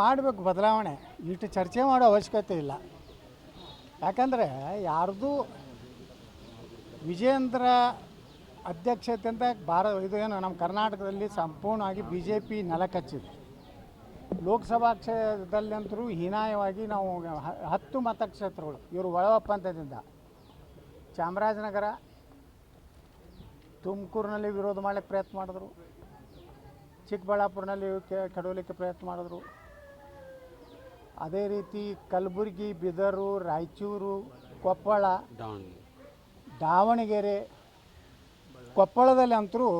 ಮಾಡಬೇಕು ಬದಲಾವಣೆ. ಇಷ್ಟು ಚರ್ಚೆ ಮಾಡೋ ಅವಶ್ಯಕತೆ ಇಲ್ಲ. ಯಾಕಂದರೆ ಯಾರ್ದು ವಿಜೇಂದ್ರ ಅಂತ ಭಾರತ ಇದು ಏನು ನಮ್ಮ ಕರ್ನಾಟಕದಲ್ಲಿ ಸಂಪೂರ್ಣವಾಗಿ ಬಿ ಜೆ ಪಿ ನೆಲಕಚ್ಚಿದೆ ಲೋಕಸಭಾ ಕ್ಷೇತ್ರದಲ್ಲಂತರೂ ಹೀನಾಯವಾಗಿ ನಾವು ಹತ್ತು ಮತಕ್ಷೇತ್ರಗಳು, ಇವರು ಒಳವಪ್ಪ ಅಂತದಿಂದ. ಚಾಮರಾಜನಗರ, ತುಮಕೂರಿನಲ್ಲಿ ವಿರೋಧ ಮಾಡಲಿಕ್ಕೆ ಪ್ರಯತ್ನ ಮಾಡಿದ್ರು. ಚಿಕ್ಕಬಳ್ಳಾಪುರನಲ್ಲಿ ಕೆಡವಲಿಕ್ಕೆ ಪ್ರಯತ್ನ ಮಾಡಿದ್ರು. ಅದೇ ರೀತಿ ಕಲಬುರಗಿ ಬಿದರು ರಾಯಚೂರು ಕೊಪ್ಪಳ ದಾವಣಗೆರೆ. ಕೊಪ್ಪಳದಲ್ಲಿ ಅಂತರೂ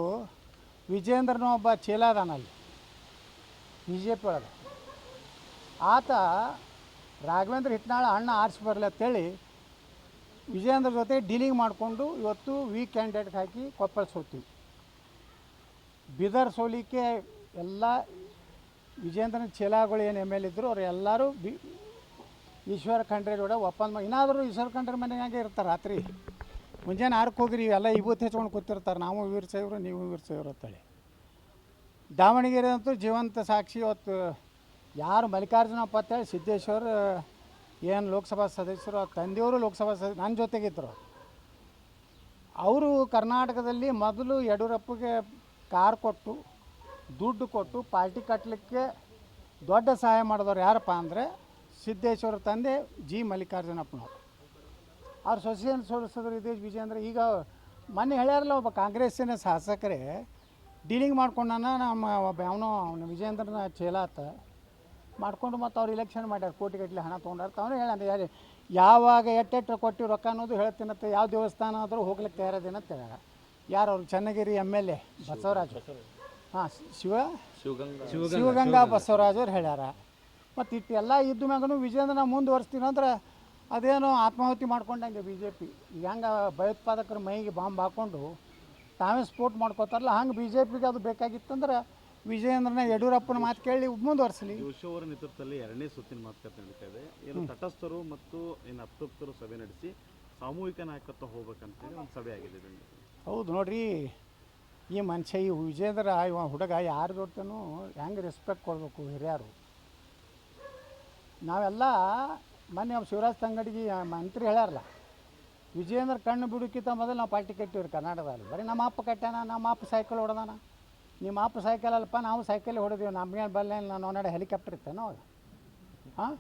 ವಿಜೇಂದ್ರನ ಒಬ್ಬ ಚೇಲ ಅದಾನಲ್ಲಿ ಬಿ ಜೆ ಪಿ ಒಳಗೆ. ಆತ ರಾಘವೇಂದ್ರ ಹಿಟ್ನಾಳ ಅಣ್ಣ ಆರಿಸಿ ಬರಲಿ ಅಂತೇಳಿ ವಿಜೇಂದ್ರ ಜೊತೆ ಡೀಲಿಂಗ್ ಮಾಡಿಕೊಂಡು ಇವತ್ತು ವೀಕ್ ಕ್ಯಾಂಡಿಡೇಟ್ ಹಾಕಿ ಕೊಪ್ಪಳ ಸೋತೀವಿ. ಬಿದರ್ ಸೋಲಿಕ್ಕೆ ಎಲ್ಲ ವಿಜೇಂದ್ರನ ಚೇಲಾಗಳು ಏನು ಎಂ ಎಲ್ ಇದ್ದರು ಅವ್ರು ಎಲ್ಲರೂ ಬಿ ಈಶ್ವರ ಖಂಡ್ರೆ ಜೋಡ ಒಪ್ಪಂದ ಮಾ- ಇನ್ನಾದರೂ ಈಶ್ವರ ಖಂಡ್ರೆ ಮನೆಯಾಗೆ ಇರ್ತಾರೆ ರಾತ್ರಿ. ಮುಂಜಾನೆ ಆರಕ್ಕೆ ಹೋಗಿರಿ, ಎಲ್ಲ ಇವತ್ತು ಹೆಚ್ಕೊಂಡು ಕೂತಿರ್ತಾರೆ. ನಾವು ವೀರ ನೀವು ವೀರ ಸೇವರು ಅಂತೇಳಿ. ದಾವಣಗೆರೆ ಅಂತೂ ಜೀವಂತ ಸಾಕ್ಷಿ. ಇವತ್ತು ಯಾರು ಮಲ್ಲಿಕಾರ್ಜುನಪ್ಪ ಅಂತೇಳಿ ಸಿದ್ದೇಶ್ವರ, ಏನು ಲೋಕಸಭಾ ಸದಸ್ಯರು, ಅವ್ರ ತಂದೆಯವರು ಲೋಕಸಭಾ ಸದಸ್ಯ ನನ್ನ ಜೊತೆಗಿದ್ದರು ಅವರು ಕರ್ನಾಟಕದಲ್ಲಿ ಮೊದಲು ಯಡಿಯೂರಪ್ಪಗೆ ಕಾರ್ ಕೊಟ್ಟು ದುಡ್ಡು ಕೊಟ್ಟು ಪಾರ್ಟಿ ಕಟ್ಟಲಿಕ್ಕೆ ದೊಡ್ಡ ಸಹಾಯ ಮಾಡಿದವ್ರು ಯಾರಪ್ಪ ಅಂದರೆ ಸಿದ್ದೇಶ್ವರ ತಂದೆ ಜಿ ಮಲ್ಲಿಕಾರ್ಜುನಪ್ಪನವ್ರು. ಅವ್ರು ಸೊಸೆಯನ್ನು ಸೋಲಿಸಿದ್ರು ಇದೇ ವಿಜೇಂದ್ರ ಈಗ ಮೊನ್ನೆ ಹೇಳ್ಯಾರಲ್ಲ ಒಬ್ಬ ಕಾಂಗ್ರೆಸ್ಸಿನ ಶಾಸಕರೇ, ಡೀಲಿಂಗ್ ಮಾಡ್ಕೊಂಡನ ನಮ್ಮ ಒಬ್ಬ ಅವನು ಅವನು ವಿಜೇಂದ್ರನ ಚೇಲಾತ ಮಾಡ್ಕೊಂಡು ಮತ್ತು ಅವ್ರು ಇಲೆಕ್ಷನ್ ಮಾಡ್ಯಾರ ಕೋಟಿಗಟ್ಟಲೆ ಹಣ ತೊಗೊಂಡಾರ. ಅವನು ಹೇಳ ಯಾರು ಯಾವಾಗ ಎಟ್ಟೆಟ್ಟು ಕೊಟ್ಟು ರೊಕ್ಕ ಅನ್ನೋದು ಹೇಳ್ತೀನತ್ತೆ ಯಾವ ದೇವಸ್ಥಾನ ಆದರೂ ಹೋಗ್ಲಿಕ್ಕೆ ತಯಾರದೇನಂತ ಹೇಳ್ಯಾರ. ಯಾರು ಅವ್ರು? Channagiri M L A Basavaraj. ಹಾಂ ಶಿವ? ಶಿವಗಂಗಾ. ಬಸವರಾಜ್ ಅವ್ರು ಹೇಳ್ಯಾರ. ಮತ್ತು ಇಟ್ಟೆಲ್ಲ ಇದ್ದ ಮ್ಯಾಗೂ ವಿಜಯೇಂದ್ರ ಮುಂದುವರಿಸ್ತೀನಿ ಅಂದ್ರೆ ಅದೇನೋ ಆತ್ಮಾಹುತಿ ಮಾಡ್ಕೊಂಡಂಗೆ ಬಿ ಜೆ ಪಿ ಈಗ ಹೆಂಗೆ ಭಯೋತ್ಪಾದಕರ ಮೈಗೆ ಬಾಂಬ್ ಹಾಕ್ಕೊಂಡು ತಾವೇ ಸ್ಪೋರ್ಟ್ ಮಾಡ್ಕೋತಾರಲ್ಲ ಹಂಗೆ ಬಿ ಜೆ ಪಿಗೆ ಅದು ಬೇಕಾಗಿತ್ತಂದ್ರೆ ವಿಜಯೇಂದ್ರನ ಯಡಿಯೂರಪ್ಪನ ಮಾತು ಕೇಳಿ ಮುಂದುವರಿಸಲಿ ಅವರ ನೇತೃತ್ವದಲ್ಲಿ ಎರಡನೇ ಸುತ್ತಿನ ಮಾತುಕತೆ ನಡೀತಾ ಇದೆ. ಏನು ತಟಸ್ಥರು ಮತ್ತು ಏನು ಅತೃಪ್ತರು ಸಭೆ ನಡೆಸಿ ಸಾಮೂಹಿಕ ನಾಯಕತ್ವ ಹೋಗ್ಬೇಕಂತೇಳಿ ಒಂದು ಸಭೆ ಆಗಿದೆ. ಹೌದು ನೋಡ್ರಿ ಈ ಮನುಷ್ಯ, ಈ ವಿಜೇಂದ್ರ ಇವ ಹುಡುಗ ಯಾರ ಜೊತೆನೂ ಹೆಂಗೆ ರೆಸ್ಪೆಕ್ಟ್ ಕೊಡಬೇಕು ಹಿರಿಯರು? ನಾವೆಲ್ಲ ಮೊನ್ನೆ ಒಬ್ಬ ಶಿವರಾಜ್ ತಂಗಡಿಗೆ ಮಂತ್ರಿ ಹೇಳ್ಯಾರಲ್ಲ ವಿಜೇಂದ್ರ ಕಣ್ಣು ಬಿಡುಕಿತ ಮೊದಲು ನಾವು ಪಾರ್ಟಿ ಕಟ್ಟಿವ್ರಿ ಕರ್ನಾಟಕದಲ್ಲಿ. ಬರೀ ನಮ್ಮ ಅಪ್ಪ ಕಟ್ಟ್ಯಾನ ನಮ್ಮ ಅಪ್ಪ ಸೈಕಲ್ ಹೊಡೆದಾನ ನಿಮ್ಮ ಅಪ್ಪ ಸೈಕಲ್ ಅಲ್ಲಪ್ಪ ನಾವು ಸೈಕಲ್ ಹೊಡೆದೀವಿ ನಮ್ಗೇನು ಬಲ್ಲ ನಾನು ಒಂದೆಡೆ ಹೆಲಿಕಾಪ್ಟರ್ ಇತ್ತೇನೋ ಅವಾಗ. ಹಾಂ?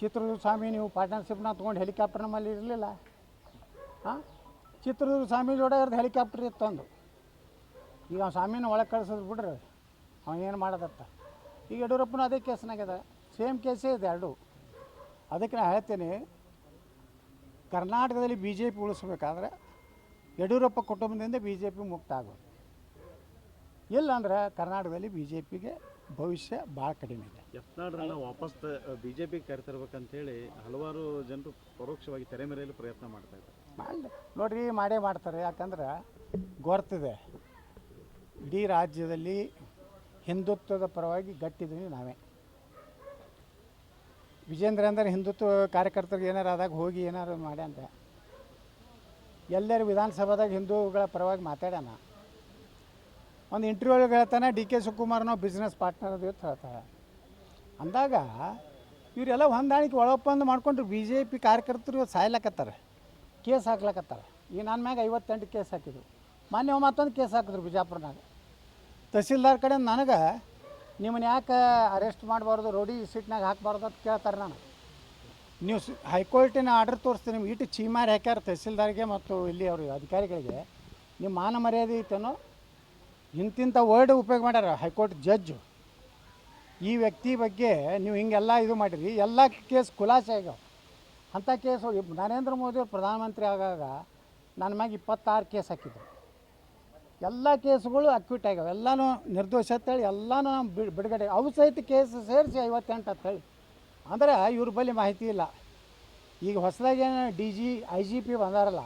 ಚಿತ್ರದುರ್ಗ ಸ್ವಾಮಿ, ನೀವು ಪಾರ್ಟ್ನರ್ಶಿಪ್ನ ತೊಗೊಂಡು ಹೆಲಿಕಾಪ್ಟರ್ ನಮ್ಮಲ್ಲಿ ಇರಲಿಲ್ಲ. ಹಾಂ? ಚಿತ್ರದುರ್ಗ ಸ್ವಾಮಿ ಜೋಡ ಇರೋದು ಹೆಲಿಕಾಪ್ಟರ್ ಇತ್ತು ಒಂದು ಈಗ ಅವ್ನು ಸ್ವಾಮಿನ ಒಳಗೆ ಕಳ್ಸಿದ್ರು ಬಿಡ್ರಿ. ಅವನೇನು ಏನು ಮಾಡೋದತ್ತ? ಈಗ ಯಡಿಯೂರಪ್ಪನ ಅದೇ ಕೇಸ್ನಾಗ್ಯದ. ಸೇಮ್ ಕೇಸೇ ಇದೆ ಎರಡು. ಅದಕ್ಕೆ ನಾನು ಹೇಳ್ತೀನಿ ಕರ್ನಾಟಕದಲ್ಲಿ ಬಿ ಜೆ ಪಿ ಉಳಿಸ್ಬೇಕಾದ್ರೆ ಯಡಿಯೂರಪ್ಪ ಕುಟುಂಬದಿಂದ ಬಿ ಜೆ ಪಿ ಮುಕ್ತ ಆಗೋದು. ಇಲ್ಲ ಅಂದ್ರೆ ಕರ್ನಾಟಕದಲ್ಲಿ ಬಿ ಜೆ ಪಿಗೆ ಭವಿಷ್ಯ ಭಾಳ ಕಡಿಮೆ ಇದೆ. ಯತ್ನಾಡ್ರನ್ನ ವಾಪಸ್ ಬಿಜೆಪಿ ಕರೆತರ್ಬೇಕಂತೇಳಿ ಹಲವಾರು ಜನರು ಪರೋಕ್ಷವಾಗಿ ತೆರೆ ಮೇರೆಯಲ್ಲಿ ಪ್ರಯತ್ನ ಮಾಡ್ತಾ ಇದ್ದಾರೆ. ಮಾಡಿ ನೋಡ್ರಿ ಮಾಡೇ ಮಾಡ್ತಾರೆ. ಯಾಕಂದ್ರೆ ಗೊತ್ತಿದೆ ಇಡೀ ರಾಜ್ಯದಲ್ಲಿ ಹಿಂದುತ್ವದ ಪರವಾಗಿ ಗಟ್ಟಿದ್ದೀವಿ ನಾವೇ. ವಿಜೇಂದ್ರ ಅಂದರೆ ಹಿಂದುತ್ವ ಕಾರ್ಯಕರ್ತರಿಗೆ ಏನಾರು ಆದಾಗ ಹೋಗಿ ಏನಾರು ಮಾಡ್ಯಾಂತ ಎಲ್ಲರೂ ವಿಧಾನಸಭಾದಾಗ ಹಿಂದೂಗಳ ಪರವಾಗಿ ಮಾತಾಡ್ಯಾನ ಒಂದು ಇಂಟರ್ವ್ಯೂ ಹೇಳ್ತಾನೆ, ಡಿ ಕೆ ಶಿವಕುಮಾರ್ ನಾವು ಬಿಸ್ನೆಸ್ ಪಾರ್ಟ್ನರ್ ಅಂತ ಹೇಳ್ತಾರೆ ಅಂದಾಗ ಇವರೆಲ್ಲ ಹೊಂದಾಣಿಕೆ ಒಳಪ್ಪಂದು ಮಾಡ್ಕೊಂಡ್ರು ಬಿ ಜೆ ಪಿ ಕಾರ್ಯಕರ್ತರು ಸಾಯ್ಲಕತ್ತಾರೆ, ಕೇಸ್ ಹಾಕ್ಲಕತ್ತಾರೆ. ಈಗ ನನ್ನ ಮ್ಯಾಗ ಐವತ್ತೆಂಟು ಕೇಸ್ ಹಾಕಿದ್ರು. ಮೊನ್ನೆ ಮತ್ತೊಂದು ಕೇಸ್ ಹಾಕಿದ್ರು ಬಿಜಾಪುರನಾಗ. ತಹಸೀಲ್ದಾರ್ ಕಡೆ ನನಗೆ ನಿಮ್ಮನ್ನ ಯಾಕೆ ಅರೆಸ್ಟ್ ಮಾಡಬಾರ್ದು ರೋಡಿ ಸೀಟ್ನಾಗ ಹಾಕಬಾರ್ದು ಅಂತ ಕೇಳ್ತಾರೆ ನಾನು ನೀವು ಹೈಕೋರ್ಟಿನ ಆರ್ಡರ್ ತೋರಿಸ್ತೀನಿ, ನಿಮ್ಗೆ ಇಟ್ಟು ಚೀಮಾರಿ ಹಾಕ್ಯಾರ ತಹಸೀಲ್ದಾರ್ಗೆ ಮತ್ತು ಇಲ್ಲಿ ಅವರು ಅಧಿಕಾರಿಗಳಿಗೆ. ನಿಮ್ಮ ಮಾನ ಮರ್ಯಾದೆ ಐತೇನೋ? ಇಂತಿಂಥ ವರ್ಡ್ ಉಪಯೋಗ ಮಾಡ್ಯಾರ ಹೈಕೋರ್ಟ್ ಜಡ್ಜು ಈ ವ್ಯಕ್ತಿ ಬಗ್ಗೆ ನೀವು ಹಿಂಗೆಲ್ಲ ಇದು ಮಾಡಿರಿ, ಎಲ್ಲ ಕೇಸ್ ಖುಲಾಸೆ ಆಗ್ಯಾವ. ಅಂಥ ಕೇಸು ನರೇಂದ್ರ ಮೋದಿ ಪ್ರಧಾನಮಂತ್ರಿ ಆಗಾಗ ನನ್ನ ಮ್ಯಾಗೆ ಇಪ್ಪತ್ತಾರು ಕೇಸ್ ಹಾಕಿದ್ರು. ಎಲ್ಲ ಕೇಸುಗಳು ಅಕ್ವಿಟ್ ಆಗ್ಯಾವೆ. ಎಲ್ಲನೂ ನಿರ್ದೋಷ ಅಂತೇಳಿ ಎಲ್ಲನೂ ನಾವು ಬಿಡ್ ಬಿಡುಗಡೆ ಅವು ಸಹಿತ ಕೇಸ್ ಸೇರಿಸಿ ಐವತ್ತೆಂಟು ಅಂತೇಳಿ ಅಂದರೆ ಇವ್ರ ಬಳಿ ಮಾಹಿತಿ ಇಲ್ಲ. ಈಗ ಹೊಸದಾಗಿ ಏನು D G, I G P ಬಂದಾರಲ್ಲ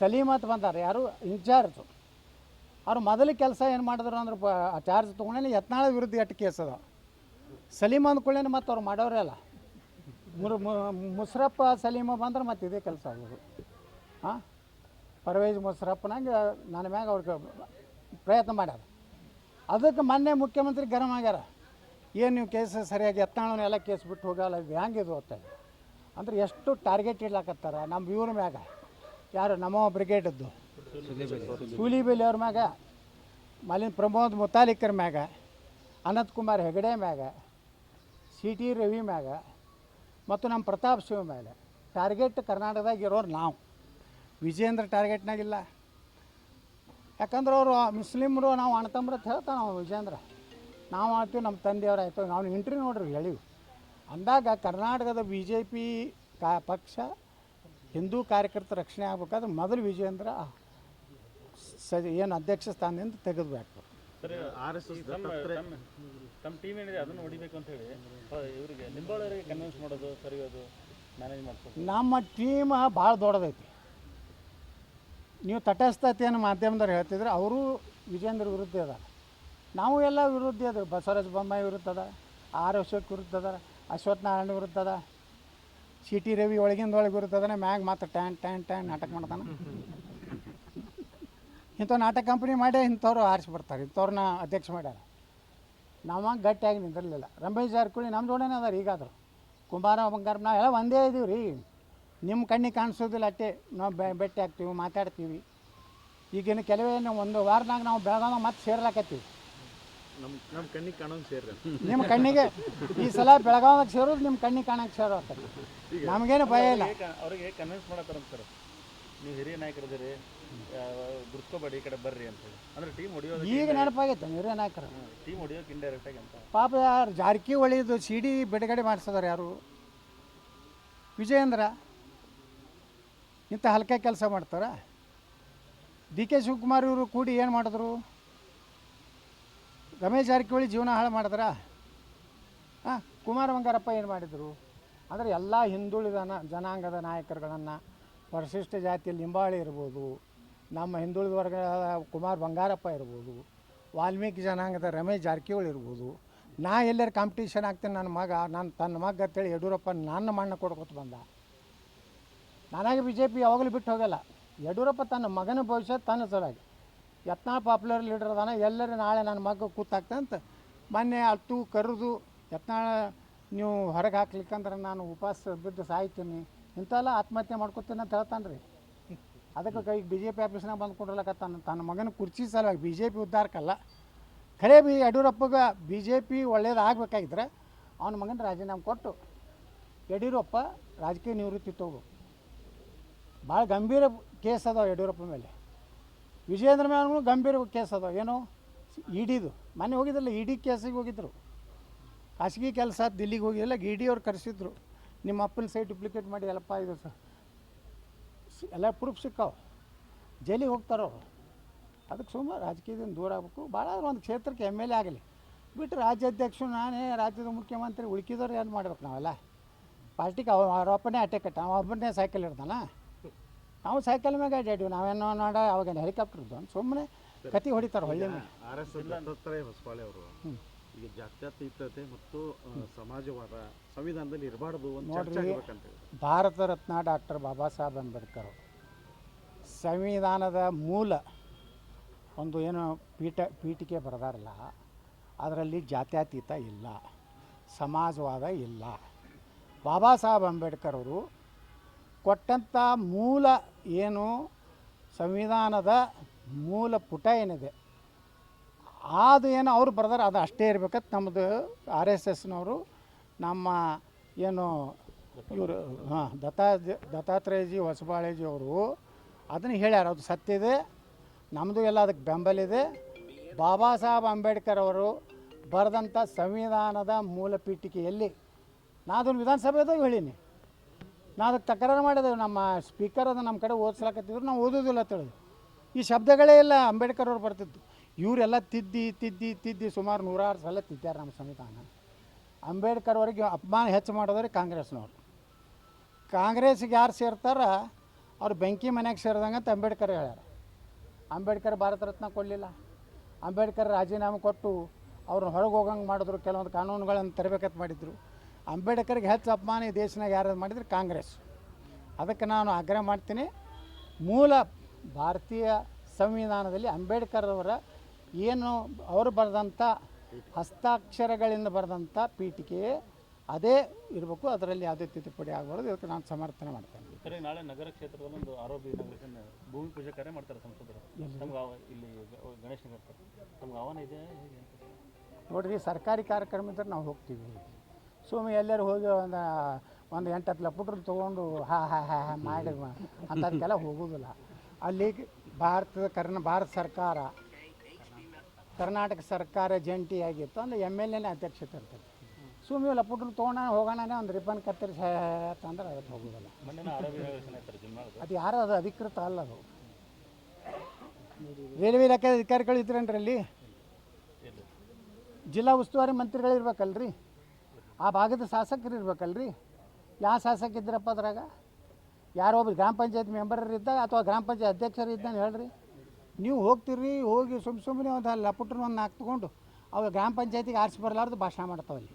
Salimath ಬಂದಾರೆ, ಯಾರು? ಇನ್ಚಾರ್ಜು. ಅವ್ರು ಮೊದಲು ಕೆಲಸ ಏನು ಮಾಡಿದ್ರು ಅಂದ್ರೆ ಚಾರ್ಜ್ ತೊಗೊಂಡೇನೆ ಯತ್ನಾಳ ವಿರುದ್ಧ ಎಷ್ಟು ಕೇಸ್ ಅದು ಸಲೀಮ್ ಅಂದ್ಕೊಳ್ಳೇನೆ ಮತ್ತು ಅವ್ರು ಮಾಡೋರೇ ಅಲ್ಲ. ಮುಸ್ರಪ್ಪ, ಸಲೀಮ ಬಂದ್ರೆ ಮತ್ತೆ ಇದೇ ಕೆಲಸ ಆಗೋದು. ಹಾಂ ಪರ್ವೇಜ್ ಮುಸರಪ್ಪನಂಗೆ ನನ್ನ ಮ್ಯಾಗ ಅವ್ರಿಗೆ ಪ್ರಯತ್ನ ಮಾಡ್ಯಾರ. ಅದಕ್ಕೆ ಮೊನ್ನೆ ಮುಖ್ಯಮಂತ್ರಿ ಗರಂ ಆಗ್ಯಾರ. ಏನು ನೀವು ಕೇಸ್ ಸರಿಯಾಗಿ ಎತ್ತಾಳನ ಎಲ್ಲ ಕೇಸ್ ಬಿಟ್ಟು ಹೋಗಲ್ಲ ಇದು ಅಂತ ಅಂದ್ರೆ ಎಷ್ಟು ಟಾರ್ಗೆಟ್ ಇಡ್ಲಾಕತ್ತಾರ ನಮ್ಮ ಇವ್ರ ಮ್ಯಾಗ. ಯಾರು ನಮ್ಮ ಬ್ರಿಗೇಡದ್ದು ಸೂಲಿಬೇಲಿ ಅವ್ರ ಮ್ಯಾಗ, ಮಾಲಿನ್ ಪ್ರಮೋದ್ ಮುತಾಲಿಕರ್ ಮ್ಯಾಗ, ಅನಂತ್ ಕುಮಾರ್ ಹೆಗಡೆ ಮ್ಯಾಗ, ಸಿ ಟಿ ರವಿ ಮ್ಯಾಗ, ಮತ್ತು ನಮ್ಮ ಪ್ರತಾಪ್ ಸಿಂಹ ಮ್ಯಾಗ ಟಾರ್ಗೆಟ್ ಕರ್ನಾಟಕದಾಗ ಇರೋರು ನಾವು. ವಿಜೇಂದ್ರ ಟಾರ್ಗೆಟ್ನಾಗಿಲ್ಲ ಯಾಕಂದ್ರೆ ಅವರು ಮುಸ್ಲಿಮರು ನಾವು ಅಣ್ತಂಬ್ರ ಅಂತ ಹೇಳ್ತಾನೆ ನಾವು ವಿಜೇಂದ್ರ ನಾವು ಆಯ್ತು ನಮ್ಮ ತಂದೆಯವ್ರು ಆಯಿತು. ನಾವು ಇಂಟ್ರಿ ನೋಡ್ರಿ ಹೇಳಿ ಅಂದಾಗ ಕರ್ನಾಟಕದ ಬಿ ಜೆ ಪಿ ಕಾ ಪಕ್ಷ ಹಿಂದೂ ಕಾರ್ಯಕರ್ತರ ರಕ್ಷಣೆ ಆಗ್ಬೇಕಾದ್ರೆ ಮೊದಲು ವಿಜೇಂದ್ರ ಸ ಏನು ಅಧ್ಯಕ್ಷ ಸ್ಥಾನದಿಂದ ತೆಗೆದುಬೇಕು. ತಮ್ಮ ಟೀಮ್ ಏನಿದೆ ಅದನ್ನು ಹೊಡಿಬೇಕು ಅಂತ ಹೇಳಿ. ಅಹ್, ಇವರಿಗೆ ಲಿಂಬಾವಳಿಯವರಿಗೆ ಕನ್ವಿನ್ಸ್ ಮಾಡೋದು ಕರೆಯೋದು ಮ್ಯಾನೇಜ್ ಮಾಡ್ಕೊಂಡು ನಮ್ಮ ಟೀಮ್ ಭಾಳ ದೊಡ್ಡದೈತಿ. ನೀವು ತಟಸ್ಥತೆಯನ್ನು ಮಾಧ್ಯಮದವ್ರು ಹೇಳ್ತಿದ್ರೆ ಅವರು ವಿಜೇಂದ್ರ ವಿರುದ್ಧ ಅದಾರ ನಾವು ಎಲ್ಲ ವಿರುದ್ಧ ಅದ ಬಸವರಾಜ ಬೊಮ್ಮಾಯಿ ವಿರುದ್ಧ ಅದ, ಆರ್ ಅಶೋಕ್ ಅದ, ಅಶ್ವಥ್ ನಾರಾಯಣ ವಿರುದ್ಧ ಸಿ ಟಿ ರವಿ ಒಳಗಿಂದ ಒಳಗೆ ಅದಾನೆ, ಮ್ಯಾಗ ಮಾತ್ರ ಟ್ಯಾನ್ ಟ್ಯಾನ್ ಟ್ಯಾನ್ ನಾಟಕ ಮಾಡ್ತಾನೆ. ಇಂಥ ನಾಟಕ ಕಂಪ್ನಿ ಮಾಡಿ ಇಂಥವ್ರು ಆರಿಸಿ ಬರ್ತಾರೆ. ಇಂಥವ್ರನ್ನ ಅಧ್ಯಕ್ಷ ಮಾಡ್ಯಾರ. ನಾವು ಗಟ್ಟಿಯಾಗಿ ನಿಂದಿರಲಿಲ್ಲ. ರಮೇಶ್ ಜಾರಕಿಹೊಳಿ ನಮ್ಮ ಜೋಡನೇ ಅದಾರ ಈಗಾದರೂ. ಕುಂಬಾರ ಬಂಗಾರ ನಾವೆಲ್ಲ ಒಂದೇ ಇದೀವಿ ರೀ ನಿಮ್ಮ ಕಣ್ಣಿಗೆ ಕಾಣಿಸೋದಿಲ್ಲ ಅಟ್ಟೆ. ನಾವು ಬೆ ಭೇಟಿ ಆಗ್ತೀವಿ ಮಾತಾಡ್ತೀವಿ. ಈಗಿನ ಕೆಲವೇ ನಾವು ಒಂದು ವಾರದಾಗ ನಾವು ಬೆಳಗಾವ ಮತ್ತೆ ಸೇರ್ಲಾಕತ್ತೀವಿ. ನಮ್ಮ ನಮ್ಮ ಕಣ್ಣಿಗೆ ಕಾಣೋದು ಸೇರ್ರಿ ನಿಮ್ಮ ಕಣ್ಣಿಗೆ ಈ ಸಲ ಬೆಳಗಾವ್ದಾಗ ಸೇರೋದು ನಿಮ್ಮ ಕಣ್ಣಿಗೆ ಕಾಣಕ್ಕೆ ಸೇರೋ ನಮಗೇನು ಭಯ ಇಲ್ಲ. ಅವರಿಗೆ ಕನ್ವಿನ್ಸ್ ಮಾಡಕ್ಕೆ ಸರ್? ನೀವು ಹಿರಿಯ ನಾಯಕರಿದ್ದೀರಿ ಗುರ್ಸ್ಕೋಬೇಡಿ ಈ ಕಡೆ ಬರ್ರಿ ಅಂತ ಹೇಳಿ. ಅಂದ್ರೆ ಟೀಮ್ ಹೊಡಿಯೋದು ಈಗ ನೆನಪಾಗೈತೆ ಹಿರಿಯ ನಾಯಕರು. ಟೀಮ್ ಹೊಡಿಯೋಕೆ ಇಂಡೈರೆಕ್ಟ್ ಆಗಿ ಅಂತ. ಪಾಪ ಯಾರು ಜಾರಕಿಹೊಳಿದು ಸಿ ಡಿ ಬಿಡುಗಡೆ ಮಾಡಿಸಿದಾರೆ ಯಾರು? ವಿಜಯೇಂದ್ರ. ಇಂಥ ಹಲ್ಕೆ ಕೆಲಸ ಮಾಡ್ತಾರೆ? ಡಿ ಕೆ ಶಿವಕುಮಾರ್ ಇವರು ಕೂಡಿ ಏನು ಮಾಡಿದ್ರು? ರಮೇಶ್ ಜಾರಕಿಹೊಳಿ ಜೀವನ ಹಾಳು ಮಾಡಿದ್ರ? ಹಾಂ ಕುಮಾರ ಬಂಗಾರಪ್ಪ ಏನು ಮಾಡಿದರು? ಅಂದರೆ ಎಲ್ಲ ಹಿಂದುಳಿದ ಜನಾಂಗದ ನಾಯಕರುಗಳನ್ನು ಪರಿಶಿಷ್ಟ ಜಾತಿಯ ಲಿಂಬಾಳಿ ಇರ್ಬೋದು, ನಮ್ಮ ಹಿಂದುಳಿದ ವರ್ಗದ ಕುಮಾರ್ ಬಂಗಾರಪ್ಪ ಇರ್ಬೋದು, ವಾಲ್ಮೀಕಿ ಜನಾಂಗದ ರಮೇಶ್ ಜಾರಕಿಹೊಳಿ ಇರ್ಬೋದು, ನಾ ಎಲ್ಲರ ಕಾಂಪಿಟೇಷನ್ ಆಗ್ತೀನಿ ನನ್ನ ಮಗ, ನಾನು, ತನ್ನ ಮಗ ಅಂತೇಳಿ ಯಡಿಯೂರಪ್ಪ ನನ್ನ ಮಣ್ಣು ಕೊಡ್ಕೊತ ಬಂದ. ನನಗೆ ಬಿ ಜೆ ಪಿ ಯಾವಾಗಲೂ ಬಿಟ್ಟು ಹೋಗಲ್ಲ. ಯಡಿಯೂರಪ್ಪ ತನ್ನ ಮಗನ ಭವಿಷ್ಯ ತನ್ನ ಸಲುವಾಗಿ. ಯತ್ನ ಪಾಪ್ಯುಲರ್ ಲೀಡರ್ ಅದಾನ. ಎಲ್ಲರೂ ನಾಳೆ ನನ್ನ ಮಗ ಕೂತಾಗ್ತಂತ ಮೊನ್ನೆ ಅತ್ತು ಕರೆದು ಯತ್ನ ನೀವು ಹೊರಗೆ ಹಾಕ್ಲಿಕ್ಕಂದ್ರೆ ನಾನು ಉಪವಾಸ ಬಿದ್ದು ಸಾಯ್ತೀನಿ. ಇಂಥೆಲ್ಲ ಆತ್ಮಹತ್ಯೆ ಮಾಡ್ಕೊತೀನಿ ಅಂತ ಹೇಳ್ತಾನೆ ರೀ. ಅದಕ್ಕೆ ಕೈ ಬಿ ಜೆ ಪಿ ಆಫೀಸ್ನಾಗ ಬಂದು ಕೊಡ್ಲಕತ್ತಾನ ತನ್ನ ಮಗನ ಕುರ್ಚಿ ಸಲುವಾಗಿ ಬಿ ಜೆ ಪಿ ಉದ್ಧಾರಕ್ಕಲ್ಲ. ಖರೆ ಬಿ ಯಡಿಯೂರಪ್ಪಗೆ ಬಿ ಜೆ ಪಿ ಒಳ್ಳೇದಾಗಬೇಕಾಗಿದ್ರೆ ಅವನ ಮಗನ ರಾಜೀನಾಮೆ ಕೊಟ್ಟು ಯಡಿಯೂರಪ್ಪ ರಾಜಕೀಯ ನಿವೃತ್ತಿ ತಗೋ. ಭಾಳ ಗಂಭೀರ ಕೇಸ್ ಅದಾವ ಯಡಿಯೂರಪ್ಪ ಮೇಲೆ. ವಿಜಯೇಂದ್ರ ಮೇಲೆ ಗಂಭೀರ ಕೇಸ್ ಅದಾವ. ಏನು ಇಡಿದು. ಮನೆ ಹೋಗಿದ್ರಲ್ಲ ಇಡಿ ಕೇಸಿಗೆ ಹೋಗಿದ್ರು. ಖಾಸಗಿ ಕೆಲಸ, ದಿಲ್ಲಿಗೆ ಹೋಗಿಲ್ಲ ಇ ಡಿ ಅವ್ರು ಕರೆಸಿದ್ರು. ನಿಮ್ಮ ಅಪ್ಪನ ಸೈಟ್ ಡುಪ್ಲಿಕೇಟ್ ಮಾಡಿ ಎಲ್ಲಪ್ಪ ಇದು ಸರ್ ಎಲ್ಲ ಪ್ರೂಫ್ ಸಿಕ್ಕಾವ. ಜೈಲಿಗೆ ಹೋಗ್ತಾರೆ ಅದಕ್ಕೆ ಸುಮ್ಮನೆ ರಾಜಕೀಯದಿಂದ ದೂರ ಆಗಬೇಕು. ಭಾಳ ಒಂದು ಕ್ಷೇತ್ರಕ್ಕೆ ಎಂ ಎಲ್ ಎ ಆಗಲಿ. ಬಿಟ್ಟು ರಾಜ್ಯಾಧ್ಯಕ್ಷರು ನಾನೇ ರಾಜ್ಯದ ಮುಖ್ಯಮಂತ್ರಿ ಉಳ್ಕಿದವ್ರು ಏನು ಮಾಡ್ಬೇಕು ನಾವೆಲ್ಲ? ಪಾರ್ಟಿಗೆ ಅವ ಒಬ್ಬನೇ ಅಟ್ಯಾಕ್ ಕಟ್ಟ ಅವ ಒಬ್ಬನೇ ಸೈಕಲ್ ಇಡ್ದಾನ ನಾವು ಸೈಕಲ್ ಮ್ಯಾಗ ಅಡ್ಡಾಡಿವಿ ನಾವೇನೋ ನೋಡ ಅವಾಗ ಹೆಲಿಕಾಪ್ಟರ್ ಇದ್ದು ಸುಮ್ಮನೆ ಕತಿ ಹೊಡಿತಾರೆ ಹೊಳ್ಳಿ ಆರ್ ಎಸ್ ದತ್ತಾತ್ರೇಯ ಹೊಸಪಾಳೆ ಅವರು ಈಗ ಜಾತ್ಯತೀತತೆ ಮತ್ತು ಸಮಾಜವಾದ ಸಂವಿಧಾನದಲ್ಲಿ ಇರಬಾರ್ದು ಒಂದು ಚರ್ಚೆ ನೋಡ್ರಿ. ಭಾರತ ರತ್ನ ಡಾಕ್ಟರ್ ಬಾಬಾ ಸಾಹೇಬ್ ಅಂಬೇಡ್ಕರ್ ಅವರು ಸಂವಿಧಾನದ ಮೂಲ ಒಂದು ಏನು ಪೀಠ ಪೀಠಿಕೆ ಬರೆದಾರಲ್ಲ ಅದರಲ್ಲಿ ಜಾತ್ಯತೀತ ಇಲ್ಲ ಸಮಾಜವಾದ ಇಲ್ಲ. ಬಾಬಾ ಸಾಹೇಬ್ ಅಂಬೇಡ್ಕರ್ ಅವರು ಕೊಟ್ಟಂಥ ಮೂಲ ಏನು? ಸಂವಿಧಾನದ ಮೂಲ ಪುಟ ಏನಿದೆ? ಅದು ಏನು ಅವ್ರು ಬರ್ದಾರೆ, ಅದು ಅಷ್ಟೇ ಇರ್ಬೇಕಂತ ನಮ್ಮದು ಆರ್ ಎಸ್ ಎಸ್ನವರು, ನಮ್ಮ ಏನು ಇವರು, ಹಾಂ, ದತ್ತಾ, ದತ್ತಾತ್ರೇಯಜಿ ಹೊಸಬಾಳೇಜಿ ಅವರು ಅದನ್ನು ಹೇಳ್ಯಾರ. ಅದು ಸತ್ಯ ಇದೆ ನಮ್ಮದು ಎಲ್ಲ ಅದಕ್ಕೆ ಬೆಂಬಲ ಇದೆ. ಬಾಬಾ ಸಾಹೇಬ್ ಅಂಬೇಡ್ಕರ್ ಅವರು ಬರೆದಂಥ ಸಂವಿಧಾನದ ಮೂಲ ಪೀಠಿಕೆಯಲ್ಲಿ ನಾನು ವಿಧಾನಸಭೆದಾಗ ಹೇಳೀನಿ. ನಾ ಅದಕ್ಕೆ ತಕರಾರು ಮಾಡಿದೆವು. ನಮ್ಮ ಸ್ಪೀಕರ್ ಅದು ನಮ್ಮ ಕಡೆ ಓದಿಸ್ಲಾಕತ್ತಿದ್ರು, ನಾವು ಓದೋದಿಲ್ಲ ತಿಳಿದು ಈ ಶಬ್ದಗಳೇ ಇಲ್ಲ, ಅಂಬೇಡ್ಕರ್ ಅವ್ರು ಬರ್ತಿದ್ದು. ಇವರೆಲ್ಲ ತಿದ್ದಿ ತಿದ್ದಿ ತಿದ್ದಿ ಸುಮಾರು ನೂರಾರು ಸಲ ತಿದ್ದಾರೆ ನಮ್ಮ ಸಂವಿಧಾನ. ಅಂಬೇಡ್ಕರ್ ಅವರಿಗೆ ಅಪಮಾನ ಹೆಚ್ಚು ಮಾಡೋದ್ರೆ ಕಾಂಗ್ರೆಸ್ನವ್ರು. ಕಾಂಗ್ರೆಸ್ಗೆ ಯಾರು ಸೇರ್ತಾರ, ಅವ್ರು ಬೆಂಕಿ ಮನೆಗೆ ಸೇರಿದಂಗೆ ಅಂತ ಅಂಬೇಡ್ಕರ್ ಹೇಳ್ಯಾರ. ಅಂಬೇಡ್ಕರ್ ಭಾರತ ರತ್ನ ಕೊಡಲಿಲ್ಲ. ಅಂಬೇಡ್ಕರ್ ರಾಜೀನಾಮೆ ಕೊಟ್ಟು ಅವ್ರನ್ನ ಹೊರಗೆ ಹೋಗಂಗೆ ಮಾಡಿದ್ರು. ಕೆಲವೊಂದು ಕಾನೂನುಗಳನ್ನು ತರಬೇಕಂತ ಮಾಡಿದ್ರು. ಅಂಬೇಡ್ಕರ್ಗೆ ಹೆಚ್ಚು ಅಪಮಾನ ಈ ದೇಶನಾಗ ಯಾರು ಮಾಡಿದರೆ ಕಾಂಗ್ರೆಸ್. ಅದಕ್ಕೆ ನಾನು ಆಗ್ರಹ ಮಾಡ್ತೀನಿ. ಮೂಲ ಭಾರತೀಯ ಸಂವಿಧಾನದಲ್ಲಿ ಅಂಬೇಡ್ಕರ್ ಅವರ ಏನು ಅವರು ಬರೆದಂಥ ಹಸ್ತಾಕ್ಷರಗಳಿಂದ ಬರೆದಂಥ ಪೀಠಿಕೆ ಅದೇ ಇರಬೇಕು. ಅದರಲ್ಲಿ ಯಾವುದೇ ತಿದ್ದುಪಡಿ ಆಗಬಾರ್ದು. ಇದಕ್ಕೆ ನಾನು ಸಮರ್ಥನೆ ಮಾಡ್ತೇನೆ. ಸರಿ ನಾಳೆ ನಗರ ಕ್ಷೇತ್ರದಲ್ಲಿ ಒಂದು ಆರೋಪಿ ಭೂಮಿ ಪೂಜೆ ಕಾರ್ಯ ಮಾಡ್ತಾರೆ ಸಂಸದರು. ನಮ್ಗೆ ಇಲ್ಲಿ ಗಣೇಶ ನಗರ ನಮ್ಗೆ ಆಹ್ವಾನ ಇದೆ ನೋಡ್ರಿ ಸರ್ಕಾರಿ ಕಾರ್ಯಕ್ರಮ ಇದ್ದರೆ ನಾವು ಹೋಗ್ತೀವಿ. ಸುಮ್ಮನೆ ಎಲ್ಲರೂ ಹೋಗಿ ಒಂದು ಒಂದು ಎಂಟು ಹತ್ತು ಲಪುಟ್ರು ತೊಗೊಂಡು ಹಾ ಹಾ ಹಾ ಹಾ ಮಾಡಿ ಅಂಥದ್ಕೆಲ್ಲ ಹೋಗೋದಿಲ್ಲ. ಅಲ್ಲಿ ಭಾರತದ ಕರ್ನ ಭಾರತ ಸರ್ಕಾರ ಕರ್ನಾಟಕ ಸರ್ಕಾರ ಜಂಟಿಯಾಗಿತ್ತು ಅಂದ್ರೆ ಎಂ ಎಲ್ ಎನೇ ಅಧ್ಯಕ್ಷತೆ ಇರ್ತದೆ. ಸುಮ್ಮನೆ ಲಪುಟ್ರು ತೊಗೊಂಡ ಹೋಗೋಣ ಒಂದು ರಿಬ್ಬನ್ ಕತ್ತರಿಸಿ ಅಂದ್ರೆ ಅದಕ್ಕೆ ಹೋಗೋದಿಲ್ಲ. ಅದು ಯಾರೋ ಅದು ಅಧಿಕೃತ ಅಲ್ಲ ಅದು. ರೈಲ್ವೆ ಇಲಾಖೆ ಅಧಿಕಾರಿಗಳು ಇದ್ರೇನ್ರಿ ಅಲ್ಲಿ? ಜಿಲ್ಲಾ ಉಸ್ತುವಾರಿ ಮಂತ್ರಿಗಳು ಇರ್ಬೇಕಲ್ರಿ? ಆ ಭಾಗದ ಶಾಸಕರು ಇರ್ಬೇಕಲ್ರಿ? ಯಾವ ಶಾಸಕ ಇದ್ರಪ್ಪ ಅದ್ರಾಗ? ಯಾರೋ ಒಬ್ರು ಗ್ರಾಮ ಪಂಚಾಯತ್ ಮೆಂಬರ್ ಇದ್ದಾಗ ಅಥವಾ ಗ್ರಾಮ ಪಂಚಾಯತ್ ಅಧ್ಯಕ್ಷರು ಇದ್ದಾನೆ ಹೇಳ್ರಿ. ನೀವು ಹೋಗ್ತೀರಿ, ಹೋಗಿ ಸುಮ್ಮ ಸುಮ್ಮನೆ ಒಂದು ಲಪುಟ್ರನ್ನ ಒಂದು ನಾಲ್ಕು ತೊಗೊಂಡು ಗ್ರಾಮ ಪಂಚಾಯತಿಗೆ ಆರಿಸಿ ಬರಲಾರ್ದು ಭಾಷಣ ಮಾಡ್ತಾವಲ್ಲಿ.